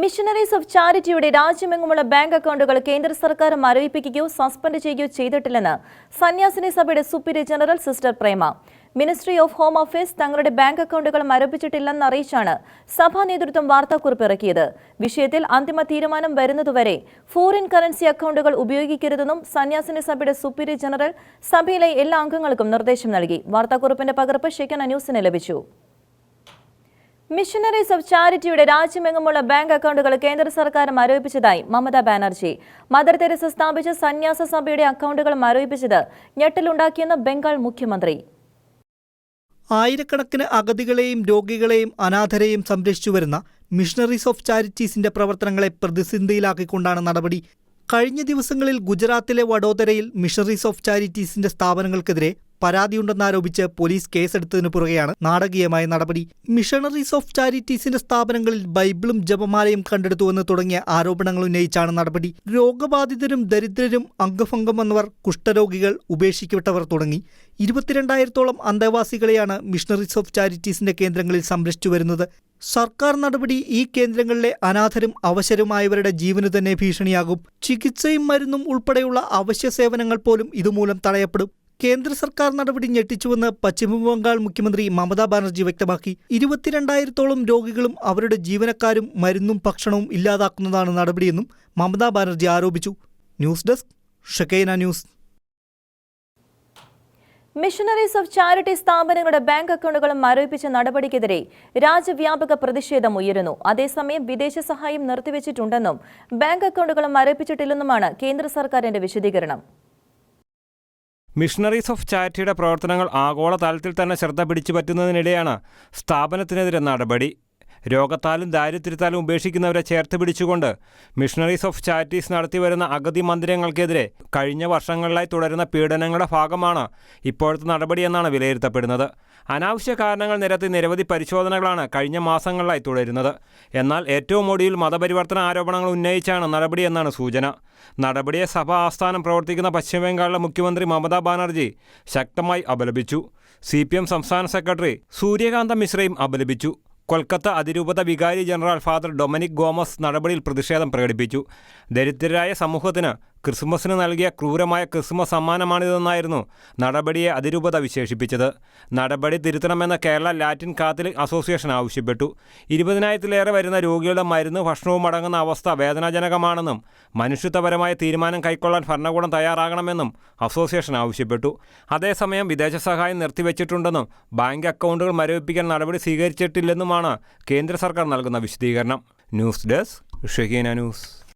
Missionaries of ചാരിറ്റിയുടെ രാജ്യമെങ്ങുമുള്ള bank അക്കൗണ്ടുകൾ കേന്ദ്ര സർക്കാർ മരവിപ്പിക്കുകയോ സസ്പെൻഡ് ചെയ്യുകയോ ചെയ്തിട്ടില്ലെന്ന് സന്യാസിനി സഭയുടെ superior general sister Prema. Ministry of home affairs തങ്ങളുടെ ബാങ്ക് അക്കൗണ്ടുകൾ മരവിപ്പിച്ചിട്ടില്ലെന്ന് അറിയിച്ചാണ് സഭാ നേതൃത്വം വാർത്താക്കുറിപ്പ് ഇറക്കിയത്. വിഷയത്തിൽ അന്തിമ തീരുമാനം വരുന്നതുവരെ ഫോറിൻ കറൻസി അക്കൗണ്ടുകൾ ഉപയോഗിക്കരുതെന്നും സന്യാസിനി സഭയുടെ സുപ്പീരിയർ ജനറൽ സഭയിലെ എല്ലാ അംഗങ്ങൾക്കും നിർദ്ദേശം നൽകി. വാർത്താക്കുറിപ്പിന്റെ പകർപ്പ് ഷെക്കന ന്യൂസിന് ലഭിച്ചു. മിഷനറീസ് ഓഫ് ചാരിറ്റിയുടെ രാജ്യമെങ്ങുമുള്ള ബാങ്ക് അക്കൗണ്ടുകൾ കേന്ദ്ര സർക്കാർ മരവിപ്പിച്ചതായി മമതാ ബാനർജി. മദർ തെരേസ സ്ഥാപിച്ച സന്യാസ സഭയുടെ അക്കൗണ്ടുകൾ മരവിപ്പിച്ചത് ഞെട്ടലുണ്ടാക്കിയെന്ന് ബംഗാൾ മുഖ്യമന്ത്രി. ആയിരക്കണക്കിന് അഗതികളെയും രോഗികളെയും അനാഥരെയും സംരക്ഷിച്ചു വരുന്ന മിഷണറീസ് ഓഫ് ചാരിറ്റീസിന്റെ പ്രവർത്തനങ്ങളെ പ്രതിസന്ധിയിലാക്കിക്കൊണ്ടാണ് നടപടി. കഴിഞ്ഞ ദിവസങ്ങളിൽ ഗുജറാത്തിലെ വഡോദരയിൽ മിഷണറീസ് ഓഫ് ചാരിറ്റീസിന്റെ സ്ഥാപനങ്ങൾക്കെതിരെ പരാതിയുണ്ടെന്നാരോപിച്ച് പോലീസ് കേസെടുത്തതിനു പുറകെയാണ് നാടകീയമായ നടപടി. മിഷണറീസ് ഓഫ് ചാരിറ്റീസിന്റെ സ്ഥാപനങ്ങളിൽ ബൈബിളും ജപമാലയും കണ്ടെടുത്തുവെന്ന് തുടങ്ങിയ ആരോപണങ്ങൾ ഉന്നയിച്ചാണ് നടപടി. രോഗബാധിതരും ദരിദ്രരും അംഗഭംഗം വന്നവർ കുഷ്ഠരോഗികൾ ഉപേക്ഷിക്കപ്പെട്ടവർ തുടങ്ങി. ഇരുപത്തിരണ്ടായിരത്തോളം അന്തേവാസികളെയാണ് മിഷണറീസ് ഓഫ് ചാരിറ്റീസിന്റെ കേന്ദ്രങ്ങളിൽ സംരക്ഷിച്ചു വരുന്നത്. സർക്കാർ നടപടി ഈ കേന്ദ്രങ്ങളിലെ അനാഥരും അവശരുമായവരുടെ ജീവന് തന്നെ ഭീഷണിയാകും. ചികിത്സയും മരുന്നും ഉൾപ്പെടെയുള്ള അവശ്യ സേവനങ്ങൾ പോലും ഇതുമൂലം തടയപ്പെടും. കേന്ദ്ര സർക്കാർ നടപടി ഞെട്ടിച്ചുവെന്ന് പശ്ചിമബംഗാൾ മുഖ്യമന്ത്രി മമതാ ബാനർജി വ്യക്തമാക്കി. ഇരുപത്തിരണ്ടായിരത്തോളം രോഗികളും അവരുടെ ജീവനക്കാരും മരുന്നും ഭക്ഷണവും ഇല്ലാതാക്കുന്നതാണ് നടപടിയെന്നും മമതാ ബാനർജി ആരോപിച്ചു. News desk Shekinah news. Missionaries of charity സ്ഥാപനങ്ങളുടെ ബാങ്ക് അക്കൗണ്ടുകൾ മരവിപ്പിച്ച നടപടിക്കെതിരെ രാജ്യവ്യാപക പ്രതിഷേധം ഉയരുന്നു. അതേസമയം വിദേശ സഹായം നിർത്തിവച്ചിട്ടുണ്ടെന്നും ബാങ്ക് അക്കൗണ്ടുകൾ മരവിപ്പിച്ചിട്ടില്ലെന്നുമാണ് കേന്ദ്ര സർക്കാരിന്റെ വിശദീകരണം. മിഷണറീസ് ഓഫ് ചാരിറ്റിയുടെ പ്രവർത്തനങ്ങൾ ആഗോള തലത്തിൽ തന്നെ ശ്രദ്ധ പിടിച്ചു പറ്റുന്നതിനിടെയാണ് സ്ഥാപനത്തിനെതിരെ നടപടി രോഗത്താലും ദാരിദ്ര്യത്താലും ഉപേക്ഷിക്കുന്നവരെ ചേർത്ത് പിടിച്ചുകൊണ്ട് മിഷണറീസ് ഓഫ് ചാരിറ്റീസ് നടത്തിവരുന്ന അഗതി മന്ദിരങ്ങൾക്കെതിരെ കഴിഞ്ഞ വർഷങ്ങളിലായി തുടരുന്ന പീഡനങ്ങളുടെ ഭാഗമാണ് ഇപ്പോഴത്തെ നടപടിയെന്നാണ് വിലയിരുത്തപ്പെടുന്നത്. അനാവശ്യ കാരണങ്ങൾ നിരത്തി നിരവധി പരിശോധനകളാണ് കഴിഞ്ഞ മാസങ്ങളിലായി തുടരുന്നത്. എന്നാൽ ഏറ്റവും ഒടുവിൽ മതപരിവർത്തന ആരോപണങ്ങൾ ഉന്നയിച്ചാണ് നടപടിയെന്നാണ് സൂചന. നടപടിയെ സഭാ ആസ്ഥാനം പ്രവർത്തിക്കുന്ന പശ്ചിമബംഗാളിലെ മുഖ്യമന്ത്രി മമതാ ബാനർജി ശക്തമായി അപലപിച്ചു. സി സംസ്ഥാന സെക്രട്ടറി സൂര്യകാന്ത മിശ്രയും അപലപിച്ചു. കൊൽക്കത്ത അതിരൂപത വികാരി ജനറൽ ഫാദർ ഡൊമിനിക് ഗോമസ് നടപടിയിൽ പ്രതിഷേധം പ്രകടിപ്പിച്ചു. ദരിദ്രരായ സമൂഹത്തിന് ക്രിസ്മസിന് നൽകിയ ക്രൂരമായ ക്രിസ്മസ് സമ്മാനമാണിതെന്നായിരുന്നു നടപടിയെ അതിരൂപത വിശേഷിപ്പിച്ചത്. നടപടി തിരുത്തണമെന്ന കേരള ലാറ്റിൻ കാത്തലിക് അസോസിയേഷൻ ആവശ്യപ്പെട്ടു. ഇരുപതിനായിരത്തിലേറെ വരുന്ന രോഗികളുടെ മരുന്ന് ഭക്ഷണവും അടങ്ങുന്ന അവസ്ഥ വേദനാജനകമാണെന്നും മനുഷ്യത്വപരമായ തീരുമാനം കൈക്കൊള്ളാൻ ഭരണകൂടം തയ്യാറാകണമെന്നും അസോസിയേഷൻ ആവശ്യപ്പെട്ടു. അതേസമയം വിദേശ സഹായം നിർത്തിവെച്ചിട്ടുണ്ടെന്നും ബാങ്ക് അക്കൗണ്ടുകൾ മരവിപ്പിക്കാൻ നടപടി സ്വീകരിച്ചിട്ടില്ലെന്നുമാണ് കേന്ദ്ര സർക്കാർ നൽകുന്ന വിശദീകരണം. News desk Shaheena news.